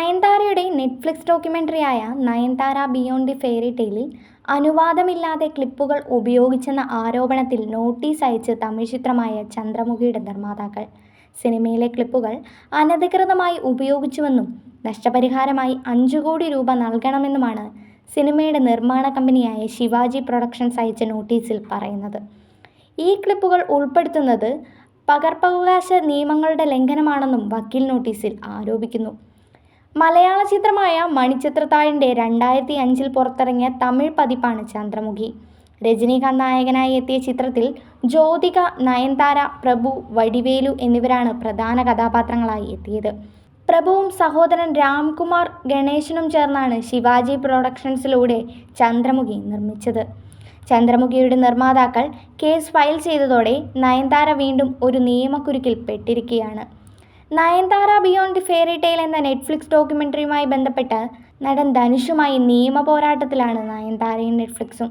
നയൻതാരയുടെ Netflix ഡോക്യുമെന്ററിയായ Nayanthara beyond the fairy ടെയിലിൽ അനുവാദമില്ലാതെ ക്ലിപ്പുകൾ ഉപയോഗിച്ചെന്ന ആരോപണത്തിൽ നോട്ടീസ് അയച്ച് തമിഴ് ചിത്രമായ ചന്ദ്രമുഖിയുടെ നിർമ്മാതാക്കൾ. സിനിമയിലെ ക്ലിപ്പുകൾ അനധികൃതമായി ഉപയോഗിച്ചുവെന്നും നഷ്ടപരിഹാരമായി അഞ്ചു കോടി രൂപ നൽകണമെന്നുമാണ് സിനിമയുടെ നിർമ്മാണ കമ്പനിയായ ശിവാജി പ്രൊഡക്ഷൻസ് അയച്ച നോട്ടീസിൽ പറയുന്നത്. ഈ ക്ലിപ്പുകൾ ഉൾപ്പെടുത്തുന്നത് പകർപ്പവകാശ നിയമങ്ങളുടെ ലംഘനമാണെന്നും വക്കീൽ നോട്ടീസിൽ ആരോപിക്കുന്നു. മലയാള ചിത്രമായ മണിച്ചിത്രത്താഴിന്റെ രണ്ടായിരത്തി അഞ്ചിൽ പുറത്തിറങ്ങിയ തമിഴ് പതിപ്പാണ് ചന്ദ്രമുഖി. രജനീകാന്ത് നായകനായി എത്തിയ ചിത്രത്തിൽ ജ്യോതിക നയൻതാര പ്രഭു വടിവേലു എന്നിവരാണ് പ്രധാന കഥാപാത്രങ്ങളായി എത്തിയത്. പ്രഭുവും സഹോദരൻ രാംകുമാർ ഗണേശനും ചേർന്നാണ് ശിവാജി പ്രൊഡക്ഷൻസിലൂടെ ചന്ദ്രമുഖി നിർമ്മിച്ചത്. ചന്ദ്രമുഖിയുടെ നിർമ്മാതാക്കൾ കേസ് ഫയൽ ചെയ്തതോടെ നയൻതാര വീണ്ടും ഒരു നിയമക്കുരുക്കിൽ പെട്ടിരിക്കുകയാണ്. നയൻതാര ബിയോണ്ട് ഫെയറി ടെയിൽ എന്ന നെറ്റ്ഫ്ലിക്സ് ഡോക്യുമെന്ററിയുമായി ബന്ധപ്പെട്ട് നടൻ ധനുഷുമായി നിയമ പോരാട്ടത്തിലാണ് നയൻതാരയും നെറ്റ്ഫ്ലിക്സും.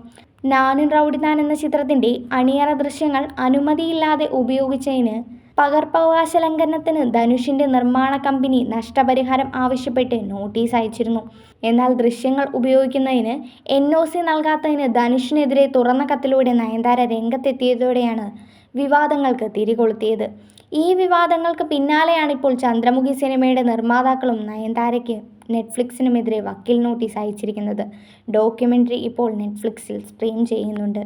നാനും റൗഡിനാൻ എന്ന ചിത്രത്തിന്റെ അണിയറ ദൃശ്യങ്ങൾ അനുമതിയില്ലാതെ ഉപയോഗിച്ചതിന് പകർപ്പവകാശ ലംഘനത്തിന് ധനുഷിന്റെ നിർമ്മാണ കമ്പനി നഷ്ടപരിഹാരം ആവശ്യപ്പെട്ട് നോട്ടീസ് അയച്ചിരുന്നു. എന്നാൽ ദൃശ്യങ്ങൾ ഉപയോഗിക്കുന്നതിന് എൻ ഒ സി നൽകാത്തതിന് ധനുഷിനെതിരെ തുറന്ന കത്തിലൂടെ നയൻതാര രംഗത്തെത്തിയതോടെയാണ് വിവാദങ്ങൾക്ക് തിരികൊളുത്തിയത്. ഈ വിവാദങ്ങൾക്ക് പിന്നാലെയാണ് ഇപ്പോൾ ചന്ദ്രമുഖി സിനിമയുടെ നിർമ്മാതാക്കളും നയൻതാരയ്ക്ക് നെറ്റ്ഫ്ലിക്സിനുമെതിരെ വക്കീൽ നോട്ടീസ് അയച്ചിരിക്കുന്നത് ഡോക്യുമെന്ററി ഇപ്പോൾ നെറ്റ്ഫ്ലിക്സിൽ സ്ട്രീം ചെയ്യുന്നുണ്ട്.